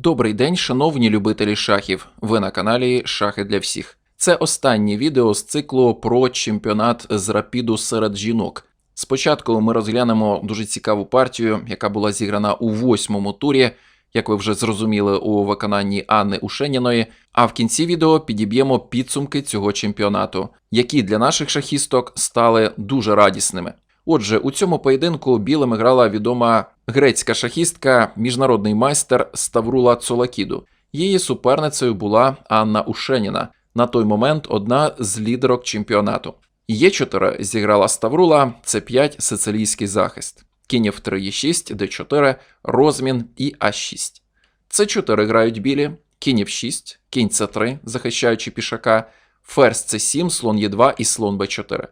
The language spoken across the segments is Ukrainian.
Добрий день, шановні любителі шахів. Ви на каналі Шахи для всіх. Це останнє відео з циклу про чемпіонат з рапіду серед жінок. Спочатку ми розглянемо дуже цікаву партію, яка була зіграна у восьмому турі, як ви вже зрозуміли у виконанні Анни Ушеніної. А в кінці відео підіб'ємо підсумки цього чемпіонату, які для наших шахісток стали дуже радісними. Отже, у цьому поєдинку білим грала відома грецька шахістка, міжнародний майстер Ставрула Цолакіду. Її суперницею була Анна Ушеніна, на той момент одна з лідерок чемпіонату. Є4 зіграла Ставрула, С5 сицилійський захист. Кінь F3 Е6, Д4, розмін і А6. С4 грають білі, кінь F6, кінь С3, захищаючи пішака, ферзь С7, слон Е2 і слон Б4.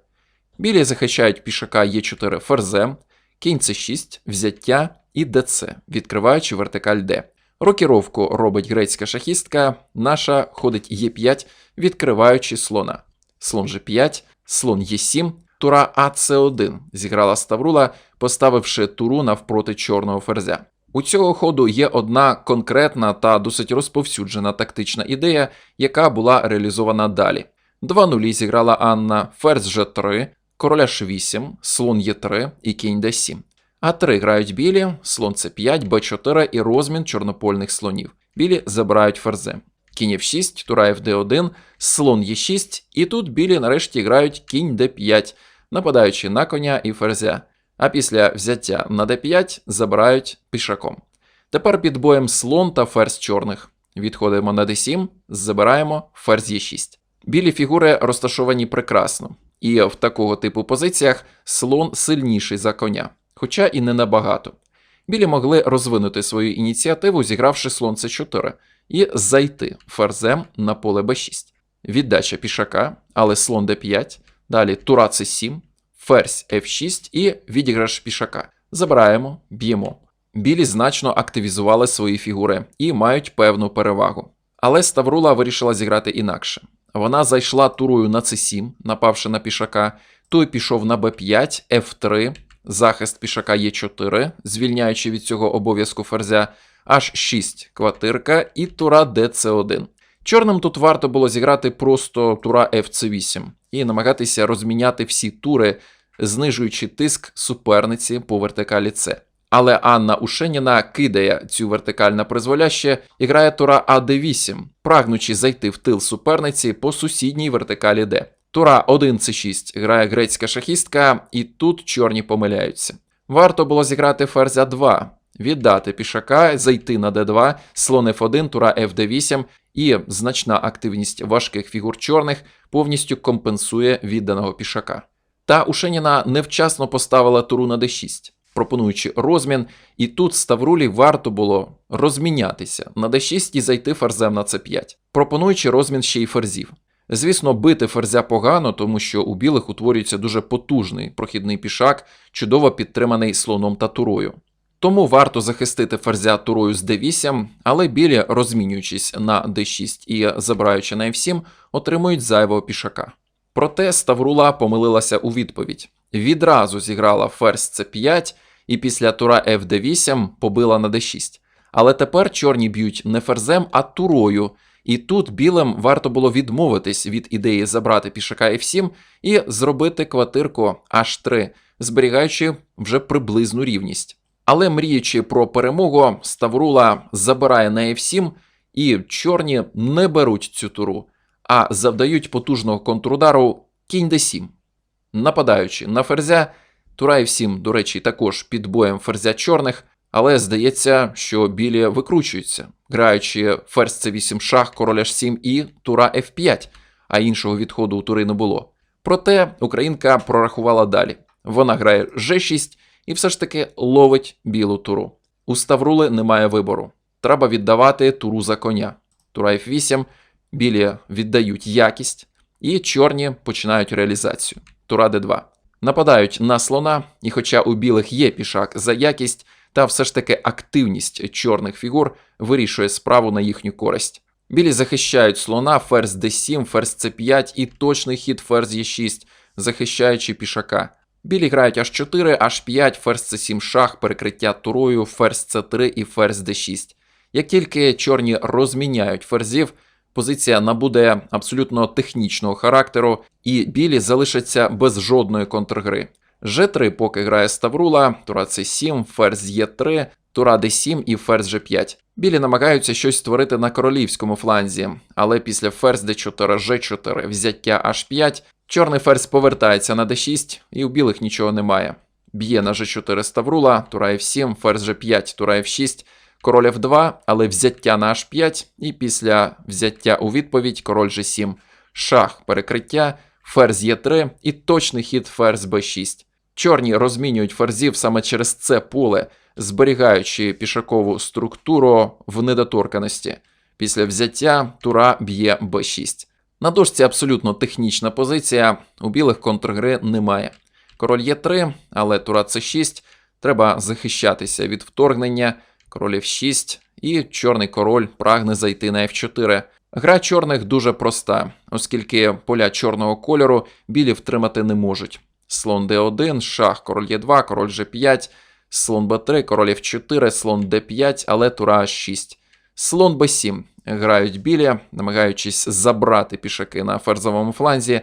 Білі захищають пішака Е4 ферзем, кінь С6, взяття і ДЦ, відкриваючи вертикаль Д. Рокіровку робить грецька шахістка, наша ходить Е5, відкриваючи слона. Слон G5, слон Е7, тура АЦ1 зіграла Ставрула, поставивши туру навпроти чорного ферзя. У цього ходу є одна конкретна та досить розповсюджена тактична ідея, яка була реалізована далі. Два нулі зіграла Анна, ферзь G3, короля H8, слон Е3 і кінь D7. А3 грають білі, слон С5, Б4 і розмін чорнопольних слонів. Білі забирають ферзем. Кінь F6, тура FD1, слон Е6, і тут білі нарешті грають кінь D5, нападаючи на коня і ферзя. А після взяття на D5 забирають пішаком. Тепер під боєм слон та ферзь чорних. Відходимо на D7, забираємо ферзь Е6. Білі фігури розташовані прекрасно, і в такого типу позиціях слон сильніший за коня, хоча і не набагато. Білі могли розвинути свою ініціативу, зігравши слон С4, і зайти ферзем на поле Б6. Віддача пішака, але слон Д5, далі тура С7, ферзь F6 і відіграш пішака. Забираємо, б'ємо. Білі значно активізували свої фігури і мають певну перевагу. Але Ставрула вирішила зіграти інакше. Вона зайшла турою на С7, напавши на пішака, той пішов на Б5, Ф3, захист пішака Е4, звільняючи від цього обов'язку ферзя, H6 квартирка і тура ДЦ1. Чорним тут варто було зіграти просто тура ФЦ8 і намагатися розміняти всі тури, знижуючи тиск суперниці по вертикалі С. Але Анна Ушеніна кидає цю вертикаль на призволяще і грає тура АД8, прагнучи зайти в тил суперниці по сусідній вертикалі Д. Тура 1 С6 грає грецька шахістка, і тут чорні помиляються. Варто було зіграти ферзя 2, віддати пішака, зайти на d2, слон F1, тура FD8, і значна активність важких фігур чорних повністю компенсує відданого пішака. Та Ушеніна невчасно поставила туру на d6, пропонуючи розмін, і тут Ставрулі варто було розмінятися на d6 і зайти ферзем на c5, пропонуючи розмін ще й ферзів. Звісно, бити ферзя погано, тому що у білих утворюється дуже потужний прохідний пішак, чудово підтриманий слоном та турою. Тому варто захистити ферзя турою з d8, але білі, розмінюючись на d6 і забираючи на f7, отримують зайвого пішака. Проте Ставрула помилилася у відповідь. Відразу зіграла ферзь c5 і після тура fd8 побила на d6. Але тепер чорні б'ють не ферзем, а турою. І тут білим варто було відмовитись від ідеї забрати пішака f7 і зробити квартирку h3, зберігаючи вже приблизну рівність. Але мріючи про перемогу, Ставрула забирає на f7, і чорні не беруть цю туру, а завдають потужного контрудару кінь d7. Нападаючи на ферзя, тура f7, до речі, також під боєм ферзя чорних, але здається, що білі викручуються, граючи ферзь c8 шах, король h7 і тура f5, а іншого відходу у тури не було. Проте українка прорахувала далі. Вона грає g6 і все ж таки ловить білу туру. У Ставрули немає вибору. Треба віддавати туру за коня. Тура f8, білі віддають якість, і чорні починають реалізацію. Тура d2. Нападають на слона, і хоча у білих є пішак за якість, та все ж таки активність чорних фігур вирішує справу на їхню користь. Білі захищають слона, ферзь d7, ферзь c5 і точний хід ферзь e6, захищаючи пішака. Білі грають h4, h5, ферзь c7 шах, перекриття турою, ферзь c3 і ферзь d6. Як тільки чорні розміняють ферзів, позиція набуде абсолютно технічного характеру, і білі залишаться без жодної контргри. G3 поки грає Ставрула, Тура C7, ферзь Е3, Тура D7 і ферзь G5. Білі намагаються щось створити на королівському фланзі, але після ферзь D4, G4, взяття H5, чорний ферзь повертається на D6, і у білих нічого немає. Б'є на G4 Ставрула, Тура F7, ферзь G5, Тура F6, король F2, але взяття на H5, і після взяття у відповідь король G7, шах перекриття, ферзь Е3 і точний хід ферзь Б6. Чорні розмінюють ферзів саме через це поле, зберігаючи пішакову структуру в недоторканості. Після взяття тура б'є Б6. На дошці абсолютно технічна позиція, у білих контргри немає. Король Е3, але тура С6, треба захищатися від вторгнення, король F6, і чорний король прагне зайти на F4. Гра чорних дуже проста, оскільки поля чорного кольору білі втримати не можуть. Слон d1, шах, король Е2, король G5, слон b3, король F4, слон d5, але тура H6. Слон b7 грають білі, намагаючись забрати пішаки на ферзовому фланзі,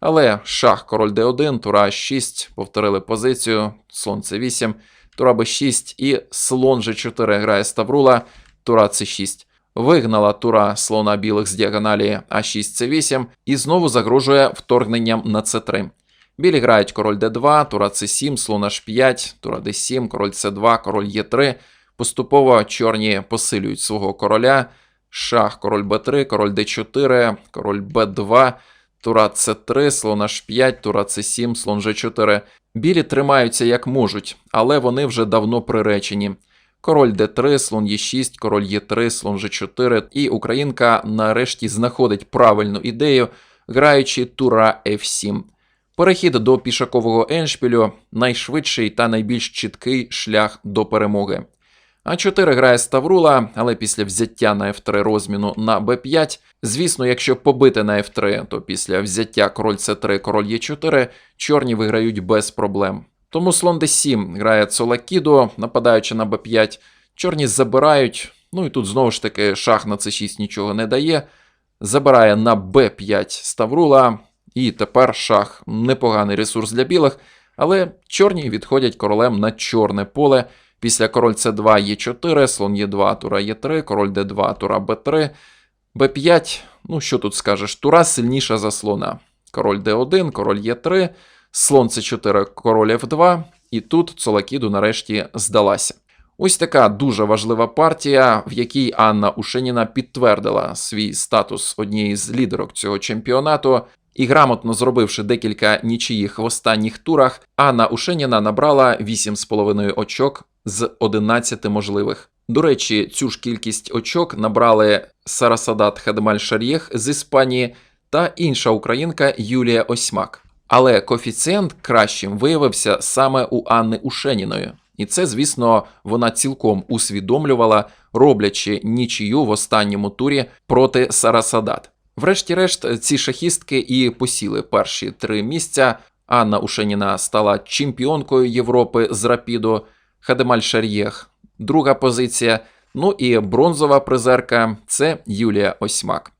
але шах, король d1, тура H6, повторили позицію, слон c8, тура b6 і слон g4 грає Ставрула, тура c6. Вигнала тура слона білих з діагоналі А6 С8 і знову загрожує вторгненням на С3. Білі грають король d2, тура c7, слон h5, тура d7, король c2, король e3. Поступово чорні посилюють свого короля. Шах, король b3, король d4, король b2, тура c3, слон h5, тура c7, слон g4. Білі тримаються як можуть, але вони вже давно приречені. Король d3, слон e6, король e3, слон g4. І українка нарешті знаходить правильну ідею, граючи тура f7. Перехід до пішакового еншпілю найшвидший та найбільш чіткий шлях до перемоги. А4 грає Ставрула, але після взяття на F3 розміну на b5. Звісно, якщо побити на F3, то після взяття король c3, король Е4 чорні виграють без проблем. Тому слон d7 грає Цолакідо, нападаючи на b5. Чорні забирають. Ну і тут знову ж таки шах на c6 нічого не дає. Забирає на b5 Ставрула. І тепер шах непоганий ресурс для білих, але чорні відходять королем на чорне поле. Після король c2 Е4, слон Е2, тура Е3, король Д2, тура Б3, Б5. Ну, що тут скажеш? Тура сильніша за слона. Король Д1, король Е3, слон С4, король Ф2. І тут Цолакіду нарешті здалася. Ось така дуже важлива партія, в якій Анна Ушеніна підтвердила свій статус однієї з лідерок цього чемпіонату. І грамотно зробивши декілька нічиїх в останніх турах, Анна Ушеніна набрала 8,5 очок з 11 можливих. До речі, цю ж кількість очок набрали Сарасадат Хадемаль Шар'єх з Іспанії та інша українка Юлія Осьмак. Але коефіцієнт кращим виявився саме у Анни Ушеніної. І це, звісно, вона цілком усвідомлювала, роблячи нічию в останньому турі проти Сарасадат. Врешті-решт, ці шахістки і посіли перші три місця. Анна Ушеніна стала чемпіонкою Європи з рапіду, Хадемаль Шар'єх друга позиція. Ну і бронзова призерка це Юлія Осьмак.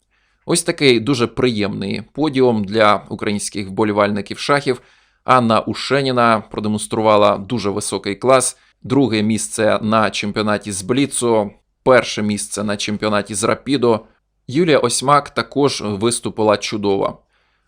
Ось такий дуже приємний подіум для українських вболівальників шахів. Анна Ушеніна продемонструвала дуже високий клас. Друге місце на чемпіонаті з Бліцу, перше місце на чемпіонаті з Рапідо. Юлія Осьмак також виступила чудово.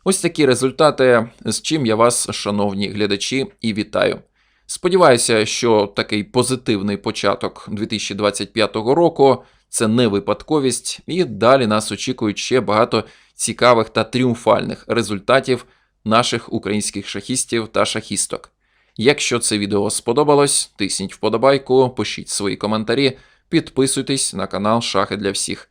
Ось такі результати, з чим я вас, шановні глядачі, і вітаю. Сподіваюся, що такий позитивний початок 2025 року це не випадковість, і далі нас очікують ще багато цікавих та тріумфальних результатів наших українських шахістів та шахісток. Якщо це відео сподобалось, тисніть вподобайку, пишіть свої коментарі, підписуйтесь на канал Шахи для всіх.